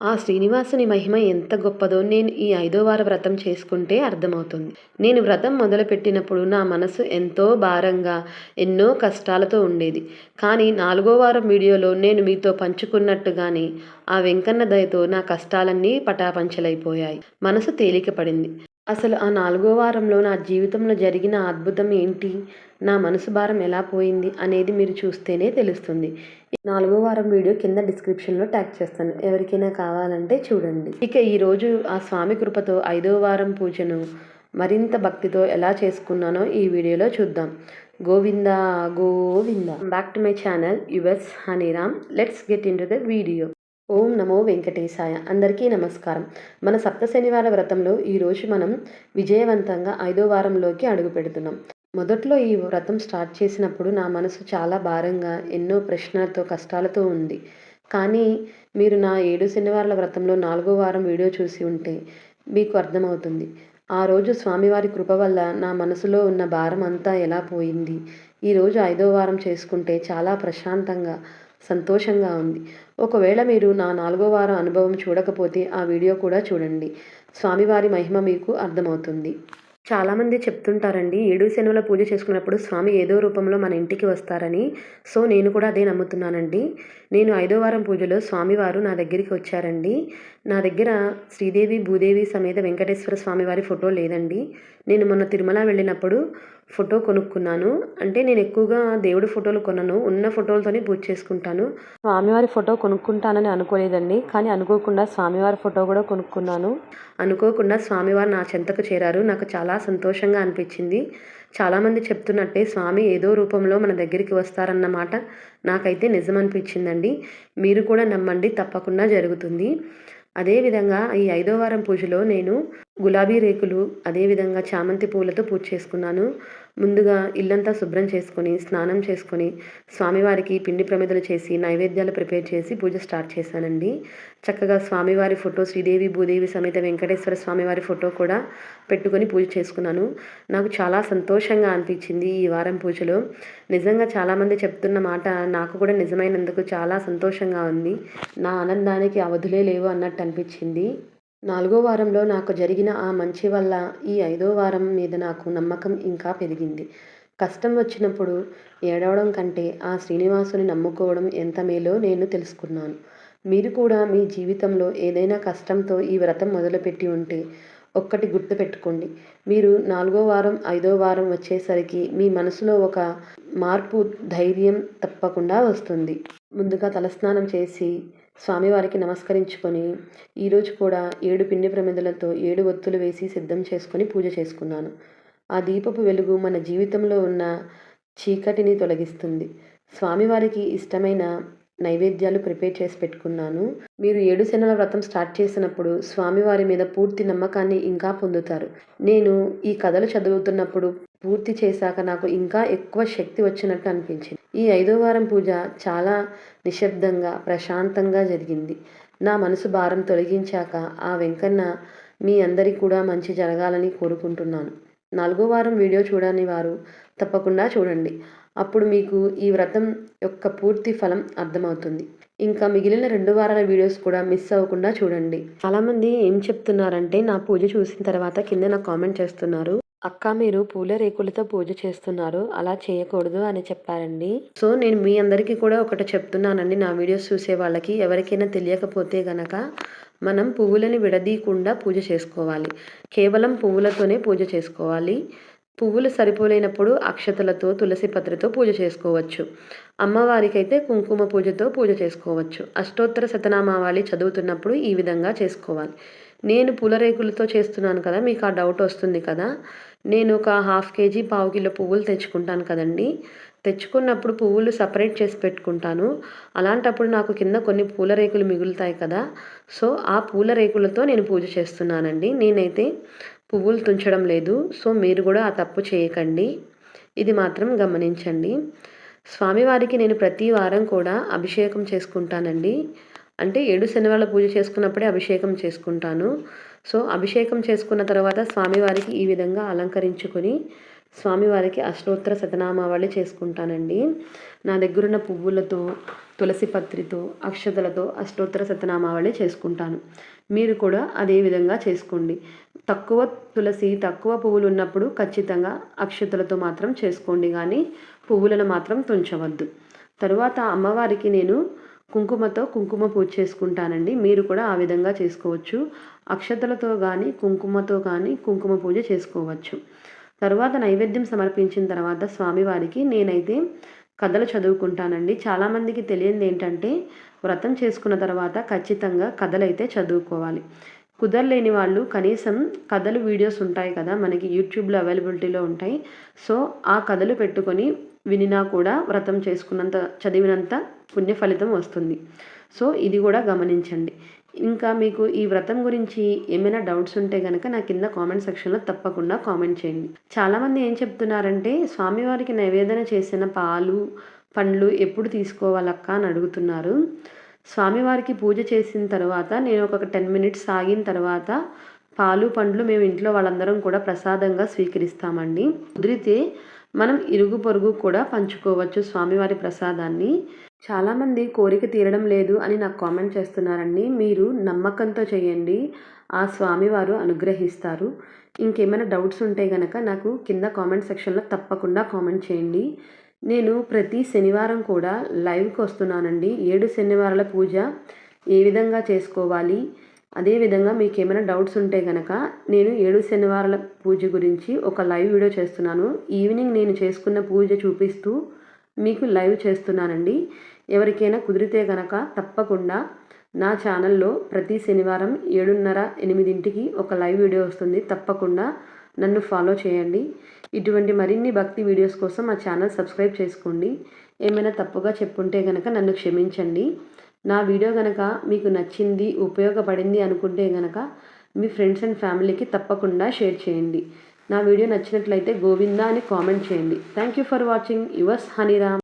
ఆ శ్రీనివాసుని మహిమ ఎంత గొప్పదో నేను ఈ ఐదో వార వ్రతం చేసుకుంటే అర్థమవుతుంది. నేను వ్రతం మొదలుపెట్టినప్పుడు నా మనసు ఎంతో భారంగా ఎన్నో కష్టాలతో ఉండేది. కానీ నాలుగో వారం వీడియోలో నేను మీతో పంచుకున్నట్టుగానే ఆ వెంకన్న దయతో నా కష్టాలన్నీ పటాపంచలైపోయాయి. మనసు తేలిక పడింది అసలు ఆ నాలుగో వారంలో నా జీవితంలో జరిగిన అద్భుతం ఏంటి? నా మనసు భారం ఎలా పోయింది అనేది మీరు చూస్తేనే తెలుస్తుంది. నాలుగో వారం వీడియో కింద డిస్క్రిప్షన్లో ట్యాగ్ చేస్తాను. ఎవరికైనా కావాలంటే చూడండి. ఇక ఈరోజు ఆ స్వామి కృపతో ఐదో వారం పూజను మరింత భక్తితో ఎలా చేసుకున్నానో ఈ వీడియోలో చూద్దాం. Govinda Govinda. Back to my channel yours Haniram. Let's get in to the video Om నమో వెంకటేశాయ. అందరికీ నమస్కారం. మన సప్త శనివార వ్రతంలో ఈరోజు మనం విజయవంతంగా ఐదో వారంలోకి అడుగు పెడుతున్నాం. మొదట్లో ఈ వ్రతం స్టార్ట్ చేసినప్పుడు నా మనసు చాలా భారంగా ఎన్నో ప్రశ్నలతో కష్టాలతో ఉంది. కానీ మీరు నా ఏడు శనివారాల వ్రతంలో నాలుగో వారం వీడియో చూసి ఉంటే మీకు అర్థమవుతుంది. ఆ రోజు స్వామివారి కృప వల్ల నా మనసులో ఉన్న భారం అంతా ఎలా పోయింది? ఈరోజు ఐదో వారం చేసుకుంటే చాలా ప్రశాంతంగా సంతోషంగా ఉంది. ఒకవేళ మీరు నా నాలుగో వారం అనుభవం చూడకపోతే ఆ వీడియో కూడా చూడండి. స్వామివారి మహిమ మీకు అర్థమవుతుంది. చాలామంది చెప్తుంటారండి ఏడు శనువుల పూజ చేసుకున్నప్పుడు స్వామి ఏదో రూపంలో మన ఇంటికి వస్తారని. సో నేను కూడా అదే నమ్ముతున్నానండి. నేను ఐదో వారం పూజలో స్వామివారు నా దగ్గరికి వచ్చారండి. నా దగ్గర శ్రీదేవి భూదేవి సమేత వెంకటేశ్వర స్వామివారి ఫోటో లేదండి. నేను మొన్న తిరుమల వెళ్ళినప్పుడు ఫోటో కొనుక్కున్నాను. అంటే నేను ఎక్కువగా దేవుడి ఫోటోలు కొనను ఉన్న ఫోటోలతోనే పూజ చేసుకుంటాను. స్వామివారి ఫోటో కొనుక్కుంటానని అనుకోలేదండి కానీ అనుకోకుండా స్వామివారి ఫోటో కూడా కొనుక్కున్నాను. అనుకోకుండా స్వామివారు నా చెంతకు చేరారు. నాకు చాలా సంతోషంగా అనిపించింది. చాలామంది చెప్తున్నట్టే స్వామి ఏదో రూపంలో మన దగ్గరికి వస్తారన్నమాట. నాకైతే నిజం అనిపించిందండి మీరు కూడా నమ్మండి తప్పకుండా జరుగుతుంది. అదేవిధంగా ఈ ఐదో వారం పూజలో నేను గులాబీ రేకులు అదేవిధంగా చామంతి పూలతో పూజ చేసుకున్నాను. ముందుగా ఇల్లంతా శుభ్రం చేసుకొని స్నానం చేసుకొని స్వామివారికి పిండి ప్రమిదలు చేసి నైవేద్యాలు ప్రిపేర్ చేసి పూజ స్టార్ట్ చేశానండి. చక్కగా స్వామివారి ఫోటో శ్రీదేవి భూదేవి సమేత వెంకటేశ్వర స్వామివారి ఫోటో కూడా పెట్టుకొని పూజ చేసుకున్నాను. నాకు చాలా సంతోషంగా అనిపించింది ఈ వారం పూజలో. నిజంగా చాలామంది చెప్తున్న మాట నాకు కూడా నిజమైనందుకు చాలా సంతోషంగా ఉంది. నా ఆనందానికి అవధులే లేవు అన్నట్టు అనిపించింది. నాలుగో వారంలో నాకు జరిగిన ఆ మంచి వల్ల ఈ ఐదో వారం మీద నాకు నమ్మకం ఇంకా పెరిగింది. కష్టం వచ్చినప్పుడు ఏడవడం కంటే ఆ శ్రీనివాసుని నమ్ముకోవడం ఎంత మేలో నేను తెలుసుకున్నాను. మీరు కూడా మీ జీవితంలో ఏదైనా కష్టంతో ఈ వ్రతం మొదలుపెట్టి ఉంటే ఒక్కటి గుర్తుపెట్టుకోండి మీరు నాలుగో వారం ఐదో వారం వచ్చేసరికి మీ మనసులో ఒక మార్పు ధైర్యం తప్పకుండా వస్తుంది. ముందుగా తలస్నానం చేసి స్వామివారికి నమస్కరించుకొని ఈరోజు కూడా ఏడు పిండి ప్రమిదలతో ఏడు ఒత్తులు వేసి సిద్ధం చేసుకొని పూజ చేసుకున్నాను. ఆ దీపపు వెలుగు మన జీవితంలో ఉన్న చీకటిని తొలగిస్తుంది. స్వామివారికి ఇష్టమైన నైవేద్యాలు ప్రిపేర్ చేసి పెట్టుకున్నాను. మీరు ఏడు శనల వ్రతం స్టార్ట్ చేసినప్పుడు స్వామివారి మీద పూర్తి నమ్మకాన్ని ఇంకా పొందుతారు. నేను ఈ కథలు చదువుతున్నప్పుడు పూర్తి చేశాక నాకు ఇంకా ఎక్కువ శక్తి వచ్చినట్టు అనిపించింది. ఈ ఐదో వారం పూజ చాలా నిశ్శబ్దంగా ప్రశాంతంగా జరిగింది. నా మనసు భారం తొలగించాక ఆ వెంకన్న మీ అందరికీ కూడా మంచి జరగాలని కోరుకుంటున్నాను. నాలుగో వారం వీడియో చూడని వారు తప్పకుండా చూడండి. అప్పుడు మీకు ఈ వ్రతం యొక్క పూర్తి ఫలం అర్థమవుతుంది. ఇంకా మిగిలిన రెండు వారాల వీడియోస్ కూడా మిస్ అవ్వకుండా చూడండి. చాలామంది ఏం చెప్తున్నారంటే నా పూజ చూసిన తర్వాత కింద నాకు కామెంట్ చేస్తున్నారు. అక్క మీరు పూల రేకులతో పూజ చేస్తున్నారు. అలా చేయకూడదు అని చెప్పారండి. సో నేను మీ అందరికీ కూడా ఒకటి చెప్తున్నానండి. నా వీడియోస్ చూసే వాళ్ళకి ఎవరికైనా తెలియకపోతే గనక మనం పువ్వులని విడదీయకుండా పూజ చేసుకోవాలి. కేవలం పువ్వులతోనే పూజ చేసుకోవాలి. పువ్వులు సరిపోలేనప్పుడు అక్షతలతో తులసి పత్రితో పూజ చేసుకోవచ్చు. అమ్మవారికి అయితే కుంకుమ పూజతో పూజ చేసుకోవచ్చు. అష్టోత్తర శతనామావళి చదువుతున్నప్పుడు ఈ విధంగా చేసుకోవాలి. నేను పూలరేకులతో చేస్తున్నాను కదా మీకు ఆ డౌట్ వస్తుంది కదా. నేను ఒక హాఫ్ కేజీ పావు కిలో పువ్వులు తెచ్చుకుంటాను కదండి. తెచ్చుకున్నప్పుడు పువ్వులు సపరేట్ చేసి పెట్టుకుంటాను. అలాంటప్పుడు నాకు కింద కొన్ని పూల రేకులు మిగులుతాయి కదా. సో ఆ పూల రేకులతో నేను పూజ చేస్తున్నానండి. నేనైతే పువ్వులు తుంచడం లేదు. సో మీరు కూడా ఆ తప్పు చేయకండి. ఇది మాత్రం గమనించండి. స్వామివారికి నేను ప్రతి వారం కూడా అభిషేకం చేసుకుంటానండి. అంటే ఏడు శనివారాల పూజ చేసుకున్నప్పుడే అభిషేకం చేసుకుంటాను. సో అభిషేకం చేసుకున్న తర్వాత స్వామివారికి ఈ విధంగా అలంకరించుకొని స్వామివారికి అష్టోత్తర శతనామావళి చేసుకుంటానండి. నా దగ్గరున్న పువ్వులతో తులసి పత్రితో అక్షతలతో అష్టోత్తర శతనామావళి చేసుకుంటాను. మీరు కూడా అదే విధంగా చేసుకోండి. తక్కువ తులసి తక్కువ పువ్వులు ఉన్నప్పుడు ఖచ్చితంగా అక్షతలతో మాత్రం చేసుకోండి. కానీ పువ్వులను మాత్రం తుంచవద్దు. తరువాత అమ్మవారికి నేను కుంకుమతో కుంకుమ పూజ చేసుకుంటానండి. మీరు కూడా ఆ విధంగా చేసుకోవచ్చు. అక్షతలతో కానీ కుంకుమతో కానీ కుంకుమ పూజ చేసుకోవచ్చు. తరువాత నైవేద్యం సమర్పించిన తర్వాత స్వామివారికి నేనైతే కథలు చదువుకుంటానండి. చాలామందికి తెలియంది ఏంటంటే వ్రతం చేసుకున్న తర్వాత ఖచ్చితంగా కథలైతే చదువుకోవాలి. కుదరలేని వాళ్ళు కనీసం కథలు వీడియోస్ ఉంటాయి కదా మనకి యూట్యూబ్లో అవైలబిలిటీలో ఉంటాయి. సో ఆ కథలు పెట్టుకొని వినినా కూడా వ్రతం చేసుకున్నంత చదివినంత పుణ్య ఫలితం వస్తుంది. సో ఇది కూడా గమనించండి. ఇంకా మీకు ఈ వ్రతం గురించి ఏమైనా డౌట్స్ ఉంటే కనుక నా కింద కామెంట్ సెక్షన్లో తప్పకుండా కామెంట్ చేయండి. చాలామంది ఏం చెప్తున్నారంటే స్వామివారికి నివేదన చేసిన పాలు పండ్లు ఎప్పుడు తీసుకోవాలక్క? అని అడుగుతున్నారు. స్వామివారికి పూజ చేసిన తర్వాత నేను ఒక టెన్ మినిట్స్ ఆగిన తర్వాత పాలు పండ్లు మేము ఇంట్లో వాళ్ళందరం కూడా ప్రసాదంగా స్వీకరిస్తామండి. కుదిరితే మనం ఇరుగు పొరుగు కూడా పంచుకోవచ్చు స్వామివారి ప్రసాదాన్ని. చాలామంది కోరిక తీరడం లేదు అని నాకు కామెంట్ చేస్తున్నారండి. మీరు నమ్మకంతో చేయండి. ఆ స్వామివారు అనుగ్రహిస్తారు. ఇంకేమైనా డౌట్స్ ఉంటే కనుక నాకు కింద కామెంట్ సెక్షన్లో తప్పకుండా కామెంట్ చేయండి. నేను ప్రతి శనివారం కూడా లైవ్కి వస్తున్నానండి. ఏడు శనివారాల పూజ ఏ విధంగా చేసుకోవాలి? అదేవిధంగా మీకు ఏమైనా డౌట్స్ ఉంటే కనుక నేను ఏడు శనివారాల పూజ గురించి ఒక లైవ్ వీడియో చేస్తున్నాను. ఈవినింగ్ నేను చేసుకున్న పూజ చూపిస్తూ మీకు లైవ్ చేస్తున్నానండి. ఎవరికైనా కుదిరితే కనుక తప్పకుండా నా ఛానల్లో ప్రతి శనివారం ఏడున్నర ఎనిమిదింటికి ఒక లైవ్ వీడియో వస్తుంది. తప్పకుండా నన్ను ఫాలో చేయండి. ఇటువంటి మరిన్ని భక్తి వీడియోస్ కోసం మా ఛానల్ సబ్స్క్రైబ్ చేసుకోండి. ఏమైనా తప్పుగా చెప్పుంటే కనుక నన్ను క్షమించండి. నా వీడియో కనుక మీకు నచ్చింది ఉపయోగపడింది అనుకుంటే కనుక మీ ఫ్రెండ్స్ అండ్ ఫ్యామిలీకి తప్పకుండా షేర్ చేయండి. నా వీడియో నచ్చినట్లయితే గోవిందా అని కామెంట్ చేయండి. Thank you for watching yours Haniram